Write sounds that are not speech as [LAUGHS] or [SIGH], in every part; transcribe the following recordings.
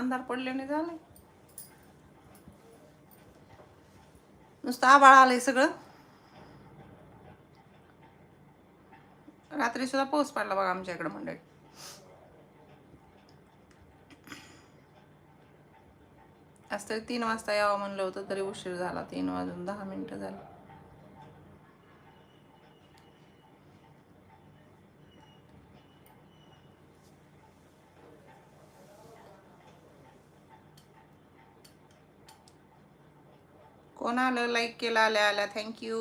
अंधार पडल्याने झालं नुसतं आबाळ आलंय सगळं. रात्री सुद्धा पाऊस पडला बघा आमच्या इकडं मंडळी. आज तरी तीन वाजता यावं म्हणलं होतं तरी उशीर झाला. तीन वाजून दहा मिनिटं झाली. कोण आलं लाईक केलं आल्या आल्या. थँक्यू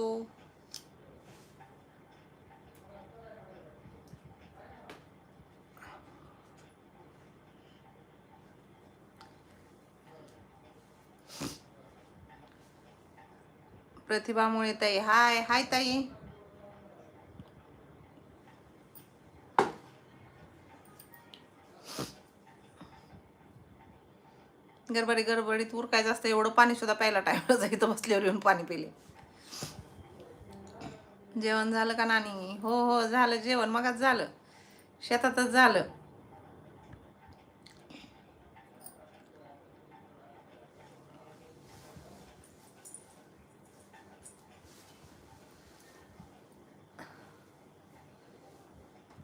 प्रतिभामुळे ताई. हाय हाय ताई. गडबडी गडबडीत उरकायचं असतं एवढं पाणी सुद्धा प्यायला टायमला जायचं बसल्यावर येऊन पाणी पिले. जेवण झालं का नानी? हो हो झालं जेवण मगच झालं. शेतातच झालं.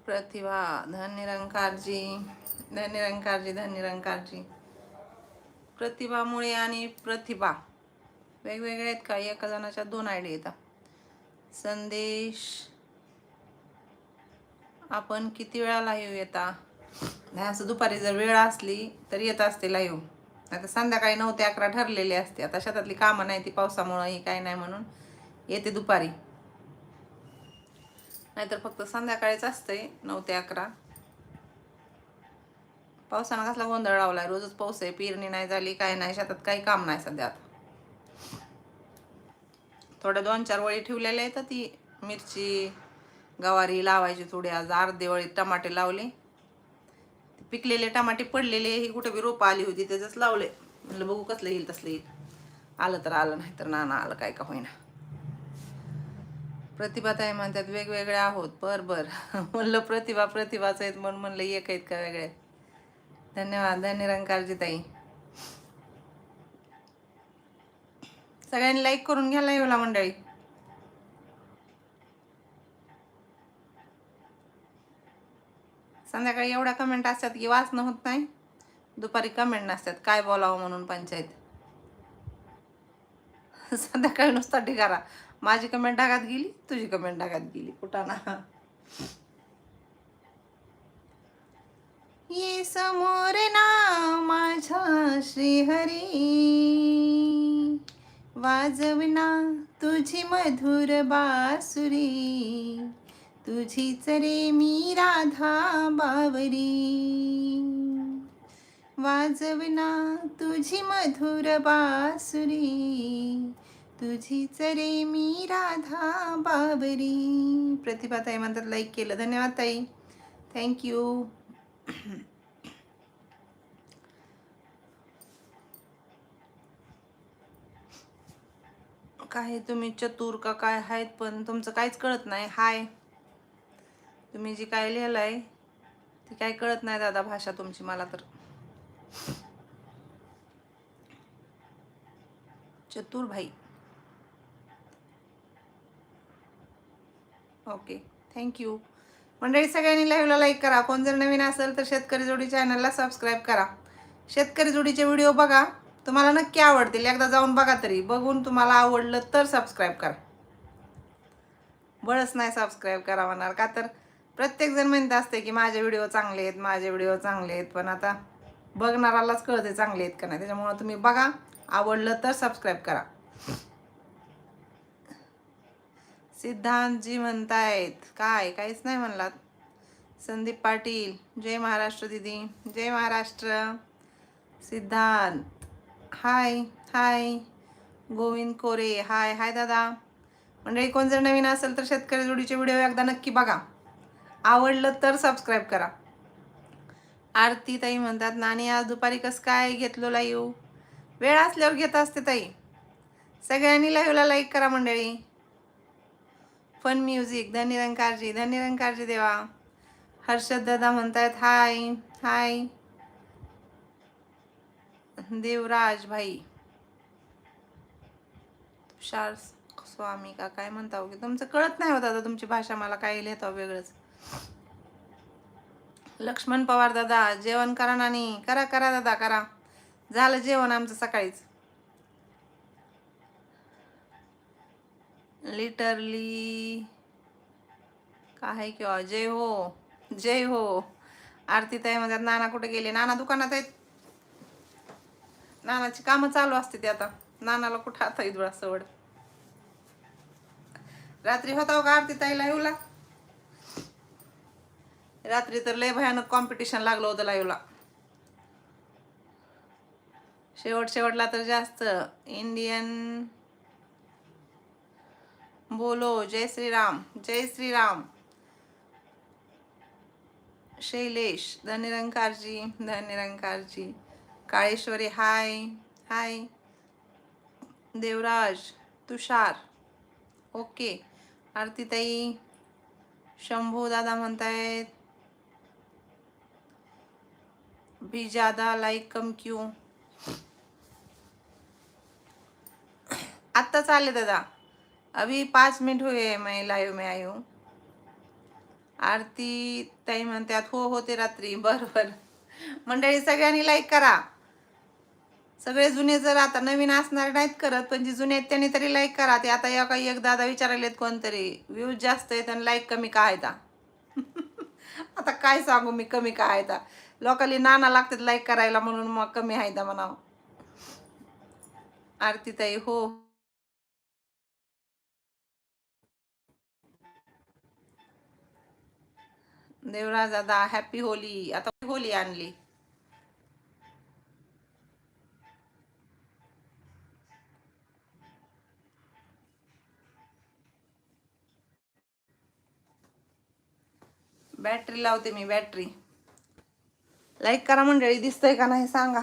प्रतिभा धन निरंकारजी धन निरंकारजी धन निरंकारजी. प्रतिभामुळे आणि प्रतिभा. वेगवेगळे आहेत का? एका जणाच्या दोन आयडी येतात. संदेश. आपण किती वेळा लाईव्ह येता? नाही असं दुपारी जर वेळ असली तर येत असते लाईव्ह आता संध्याकाळी नऊ ते अकरा ठरलेले असते. आता शेतातली कामं नाही ती पावसामुळं ही काय नाही म्हणून येते दुपारी. नाहीतर फक्त संध्याकाळीच असते नऊ ते अकरा. पावसानं कसला गोंधळ लावलाय? रोजच पाऊस आहे पेरणी नाही झाली काय नाही शेतात काही काम नाही सध्या आता. थोड्या दोन चार वळी ठेवलेल्या आहेत ती मिरची गवारी लावायची थोडी आज अर्धे वळी टमाटे लावले. पिकलेले टमाटे पडलेले ही कुठे बी रोपं आली होती त्याचंच लावले. म्हणलं बघू कसलं येईल तसलं येईल. आलं तर आलं नाही तर नाना आलं काय का होईना. प्रतिभा ताई म्हणतात वेगवेगळे आहोत. बर बर. [LAUGHS] म्हणलं प्रतिभा प्रतिभाच आहेत म्हणून म्हणलं एक आहेत का वेगळे? धन्यवाद निरंकारजी ताई सगळ्यांनी लाईक करून घ्यायला येऊला मंडळी. संध्याकाळी एवढ्या कमेंट असतात की वाचणं होत नाही. दुपारी कमेंट नसतात. काय बोलावं म्हणून पंचायत? [LAUGHS] संध्याकाळी नुसता ढिगारा. माझी कमेंट ढगात गेली तुझी कमेंट ढगात गेली. कुठं ना? ये समोर ना माझ्या श्रीहरी. वाजवना तुझी मधुर बासुरी. तुझीच रे मी राधा बावरी. वाजवना तुझी मधुर बासुरी. तुझीच रे मी राधा बाबरी प्रतिभा ताई म्हणतात लाईक केलं. धन्यवाद ताई. थँक्यू [CLEARS THROAT] काय तुम्ही चतुर का काय आहेत पण तुमचं काहीच कळत नाही. हाय. तुम्ही जी काय लिहिलंय ती काय कळत नाही दादा भाषा तुमची मला तर. चतुर भाई. ओके. थँक्यू मंडळी सगळ्यांनी लाईव्हला लाईक करा. कोण जर नवीन असेल तर शेतकरी जोडी चॅनलला सबस्क्राईब करा. शेतकरी जोडीचे व्हिडिओ बघा. तुम्हाला नक्की आवडतील. एकदा जाऊन बघा तरी. बघून तुम्हाला आवडलं तर सबस्क्राईब करा. बळच नाही सबस्क्राईब करा म्हणणार का तर? प्रत्येकजण म्हणत असते की माझे व्हिडिओ चांगले आहेत माझे व्हिडिओ चांगले आहेत. पण आता बघणारालाच कळते चांगले आहेत का नाही. त्याच्यामुळं तुम्ही बघा. आवडलं तर सबस्क्राईब करा. सिद्धांतजी म्हणतायत. काय? काहीच नाही म्हणलात. संदीप पाटील जय महाराष्ट्र दिदी जय महाराष्ट्र. सिद्धांत हाय हाय. गोविंद कोरे हाय हाय दादा. मंडळी कोण जर नवीन असेल तर शेतकरी जोडीचे व्हिडिओ एकदा नक्की बघा. आवडलं तर सबस्क्राईब करा. आरती ताई म्हणतात नाणी आज दुपारी कसं काय घेतलो लाईव्ह वेळ असल्यावर घेत असते ताई. सगळ्यांनी लाईव्हला लाईक करा मंडळी. फन म्युझिक धनिरंकारजी धनिरंकारजी देवा. हर्षद दादा म्हणतायत हाय हाय. देवराज भाई. तुषार स्वामी का काय म्हणता हो की? तुमचं कळत नाही होत आता तुमची भाषा मला काय लिहिता वेगळंच. लक्ष्मण पवार दादा जेवण करा नानी. करा करा दादा करा. झालं जेवण आमचं सकाळीच. लिटरली. काय किंवा जय हो जय हो. आरती ताई म्हणतात नाना कुठे गेले? नाना दुकानात आहेत. नानाची कामं चालू असते ते आता. नानाला कुठं आता इदुळा सवड. रात्री होता हो का आरती ताईला येऊला? रात्री तर लय भयानक कॉम्पिटिशन लागलं होतं लाईव्हला शेवट शेवटला तर जास्त. इंडियन बोलो जय श्रीराम जय श्रीराम. शैलेश धनिरंकारजी धनिरंकारजी Kaleshwari hi hi. Devraj Tushar. Okay. आरतीताई Shambhu दादा म्हणतायत. भी जादा लाईक कम क्यू? आत्ताच आले दादा. अभी पाच मिनिट हुए मैं लाईव्ह में आई हूँ। आरती ताई म्हणतात हो होते रात्री. [LAUGHS] बरोबर मंडळी सगळ्यांनी लाईक करा. सगळे जुने जर आता नवीन असणार नाहीत करत पण जे जुने आहेत त्यांनी तरी लाईक करा. ते आता या काही एक दादा विचारायलेत कोणतरी व्ह्यूज जास्त आहेत आणि लाईक कमी का आहेत? [LAUGHS] आता काय सांगू मी कमी का आहेत? लोकांनी नाना लागतात लाईक करायला म्हणून मग कमी आहेत म्हणावं आरती ताई हो देवराज दादा हॅपी होली आता होली आणली. बॅटरी लावते मी बॅटरी लाईक करा मंडळी दिसतंय का नाही सांगा.